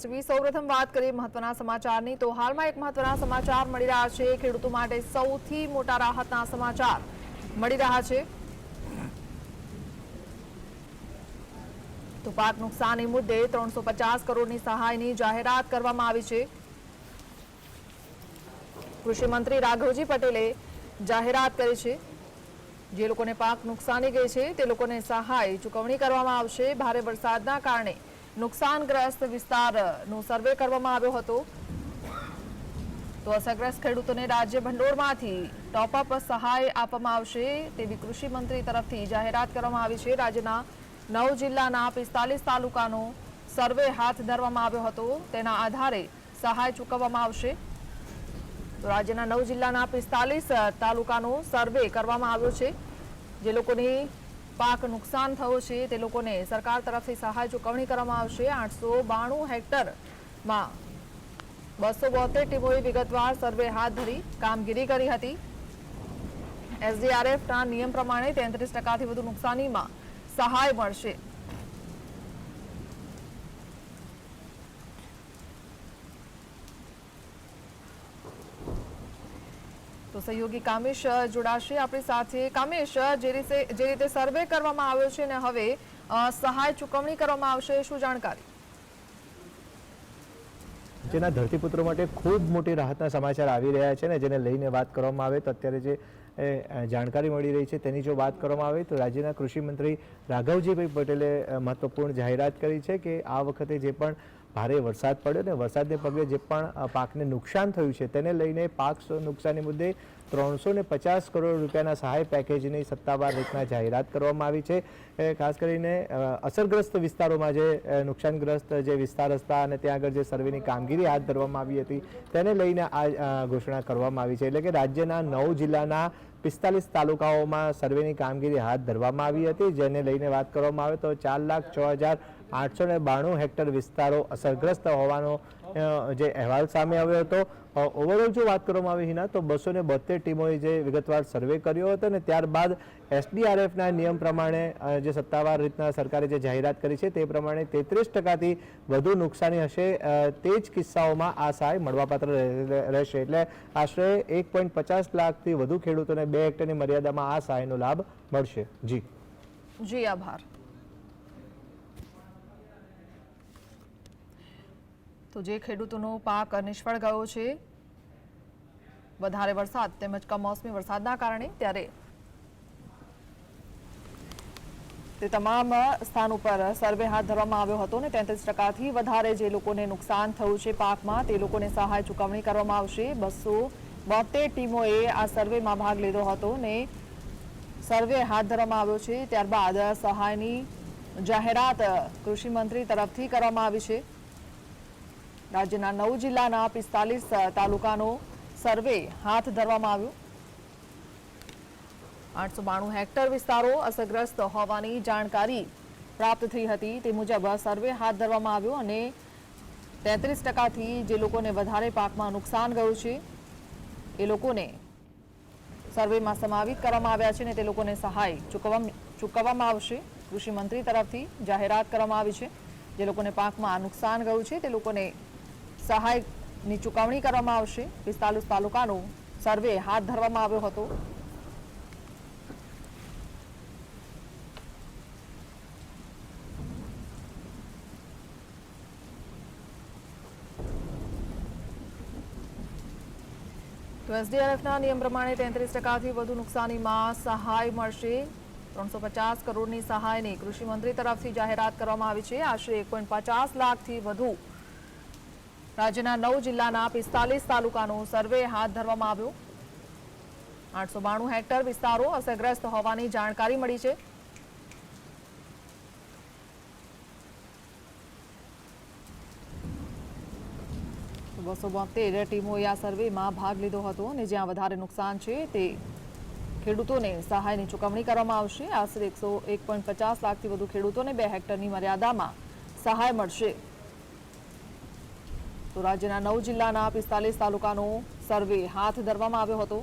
સૌપ્રથમ વાત કરીએ મહત્વના સમાચારની, તો હાલમાં એક મહત્વના સમાચાર મળી રહ્યા છે. ખેડૂતો માટે સૌથી મોટા રાહતના સમાચાર મળી રહ્યા છે. તો પાક નુકસાની મુદ્દે ત્રણસો કરોડની સહાયની જાહેરાત કરવામાં આવી છે. કૃષિ મંત્રી રાઘવજી પટેલે જાહેરાત કરી છે. જે લોકોને પાક નુકસાની ગઈ છે, તે લોકોને સહાય ચૂકવણી કરવામાં આવશે. ભારે વરસાદના કારણે નુકસાનગ્રસ્ત વિસ્તારનો સર્વે કરવામાં આવ્યો હતો. તો અસરગ્રસ્ત ખેડૂતોને રાજ્ય ભંડોળમાંથી ટોપઅપ સહાય આપવામાં આવશે તેવી કૃષિ મંત્રી તરફથી જાહેરાત કરવામાં આવી છે. રાજ્યના નવ જિલ્લાના પિસ્તાલીસ તાલુકાનો સર્વે હાથ ધરવામાં આવ્યો હતો. તેના આધારે સહાય ચૂકવવામાં આવશે. તો રાજ્યના નવ જિલ્લાના પિસ્તાલીસ તાલુકાનો સર્વે કરવામાં આવ્યો છે. જે લોકોની પાક નુકસાન થયો છે, તે લોકોને સરકાર તરફથી સહાય ચૂકવણી કરવામાં આવશે. આઠસો બાણું હેક્ટરમાં બસો બોતેર ટીમોએ વિગતવાર સર્વે હાથ ધરી કામગીરી કરી હતી. એસડીઆરએફના નિયમ પ્રમાણે તેત્રીસ ટકાથી વધુ નુકસાનીમાં સહાય મળશે. તો સહયોગી કામેશ જોડાશે આપણી સાથે. કામેશ જે રીતે જે રીતે સર્વે કરવામાં આવ્યો છે ને હવે સહાય ચૂકવણી કરવામાં આવશે, શું જાણકારી? જેના ધરતીપુત્રો માટે ખૂબ મોટી રાહતના સમાચાર આવી રહ્યા છે ને જેને લઈને વાત કરવામાં આવે તો અત્યારે જે જાણકારી મળી રહી છે તેની જો વાત કરવામાં આવે તો રાજ્યના કૃષિ મંત્રી રાઘવજીભાઈ પટેલે મહત્વપૂર્ણ જાહેરાત કરી છે કે આ વખતે જે પણ ભારે વરસાદ પડ્યો ને વરસાદને પગલે જે પણ પાકને નુકસાન થયું છે તેને લઈને પાક નુકસાની મુદ્દે ત્રણસો ને પચાસ કરોડ રૂપિયાના સહાય પેકેજની સત્તાવાર રીતના જાહેરાત કરવામાં આવી છે. ખાસ કરીને અસરગ્રસ્ત વિસ્તારોમાં જે નુકસાનગ્રસ્ત જે વિસ્તાર હતા અને ત્યાં આગળ જે સર્વેની કામગીરી હાથ ધરવામાં આવી હતી તેને લઈને આ ઘોષણા કરવામાં આવી છે. એટલે કે રાજ્યના નવ જિલ્લાના પિસ્તાલીસ તાલુકાઓમાં સર્વેની કામગીરી હાથ ધરવામાં આવી હતી. જેને લઈને વાત કરવામાં આવે તો ચાર લાખ છ હજાર આઠસો ને બાણું હેક્ટર વિસ્તારો અસરગ્રસ્ત હોવાનો જે અહેવાલ સામે આવ્યો હતો. ઓવરઓલ જો વાત કરવામાં આવી હિના, તો બસો ને બોતેર ટીમોએ જે વિગતવાર સર્વે કર્યો હતો ને ત્યારબાદ એસડીઆરએફના નિયમ પ્રમાણે જે સત્તાવાર રીતના સરકારે જે જાહેરાત કરી છે તે પ્રમાણે તેત્રીસ ટકાથી વધુ નુકસાની હશે. તે જ કિસ્સાઓમાં આ સહાય મળવાપાત્ર રહે- રહેશે. એટલે આશરે એક પોઈન્ટ પચાસ લાખથી વધુ ખેડૂતોને બે હેક્ટરની મર્યાદામાં આ સહાયનો લાભ મળશે. જી. જી, આભાર. તો જે ખેડૂતોનો પાક નિષ્ફળ ગયો છે, વધારે વરસાદ તેમજ કમોસમી વરસાદના કારણે ત્યારે તે તમામ સ્થાન ઉપર સર્વે હાથ ધરવામાં આવ્યો હતો ને તેત્રીસ ટકાથી વધારે જે લોકોને નુકસાન થયું છે પાકમાં, તે લોકોને સહાય ચૂકવણી કરવામાં આવશે. બસો બોતેર ટીમોએ આ સર્વેમાં ભાગ લીધો હતો ને સર્વે હાથ ધરવામાં આવ્યો છે. ત્યારબાદ સહાયની જાહેરાત કૃષિ મંત્રી તરફથી કરવામાં આવી છે. રાજ્યના નવ જિલ્લાના પિસ્તાલીસ તાલુકાનો સર્વે હાથ ધરવામાં આવ્યો. આઠસો બાણું હેક્ટર વિસ્તારો અસરગ્રસ્ત હોવાની જાણકારી પ્રાપ્ત થઈ હતી. તે મુજબ સર્વે હાથ ધરવામાં આવ્યો અને તેત્રીસ ટકાથી જે લોકોને વધારે પાકમાં નુકસાન ગયું છે, એ લોકોને સર્વેમાં સમાવિત કરવામાં આવ્યા છે અને તે લોકોને સહાય ચૂકવવા ચૂકવવામાં આવશે. કૃષિ મંત્રી તરફથી જાહેરાત કરવામાં આવી છે. જે લોકોને પાકમાં નુકસાન ગયું છે, તે લોકોને સહાયની ચૂકવણી કરવામાં આવશે. પિસ્તાલીસ તાલુકાનો સર્વે હાથ ધરવામાં આવ્યો હતો. તો એસડીઆરએફના નિયમ પ્રમાણે તેત્રીસ ટકાથી વધુ નુકસાનીમાં સહાય મળશે. ત્રણસો પચાસ કરોડની સહાયની કૃષિ મંત્રી તરફથી જાહેરાત કરવામાં આવી છે. આશરે એક પોઈન્ટ પચાસ લાખથી વધુ રાજ્યના નવ જિલ્લાના પિસ્તાલીસ તાલુકાનો સર્વે હાથ ધરવામાં આવ્યો. આઠસો બાણું હેક્ટર વિસ્તારો અસરગ્રસ્ત હોવાની જાણકારી મળી છે. બસો બોતેર ટીમોએ આ સર્વેમાં ભાગ લીધો હતો અને જ્યાં વધારે નુકસાન છે તે ખેડૂતોને સહાયની ચૂકવણી કરવામાં આવશે. આશરે એકસો એક પોઈન્ટ પચાસ લાખથી વધુ ખેડૂતોને બે હેક્ટરની મર્યાદામાં સહાય મળશે. તો રાજ્યના નવ જિલ્લાના પિસ્તાલીસ તાલુકાનો સર્વે હાથ ધરવામાં આવ્યો હતો.